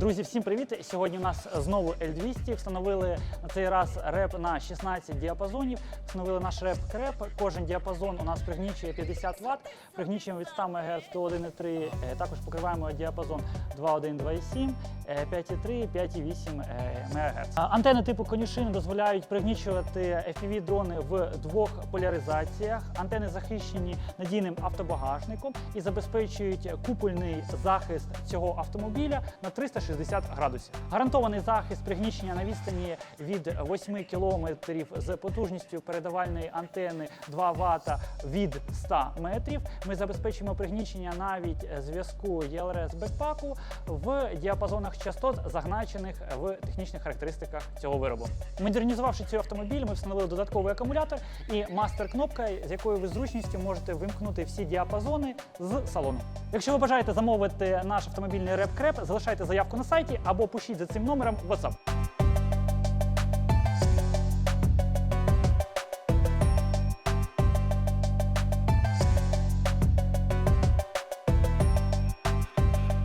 Друзі, всім привіт! Сьогодні у нас знову L200. Встановили на цей раз реп на 16 діапазонів. Встановили наш реп креп. Кожен діапазон у нас пригнічує 50 Вт. Пригнічуємо від 100 МГц до 1,3. Е, Також покриваємо діапазон 2,1, 2,7, е, 5,3, 5,8 е, МГц. Антени типу конюшини дозволяють пригнічувати fpv дрони в двох поляризаціях. Антени захищені надійним автобагажником і забезпечують купольний захист цього автомобіля на 360 градусів. Гарантований захист пригнічення на відстані від 8 км з потужністю передавальної антени 2 Вт від 100 метрів. Ми забезпечуємо пригнічення навіть зв'язку ЄЛРС бекпаку в діапазонах частот, зазначених в технічних характеристиках цього виробу. Модернізувавши цей автомобіль, ми встановили додатковий акумулятор і мастер-кнопка, з якою ви зручністю можете вимкнути всі діапазони з салону. Якщо ви бажаєте замовити наш автомобільний реп-креп, залишайте заявку на сайті або пишіть за цим номером WhatsApp.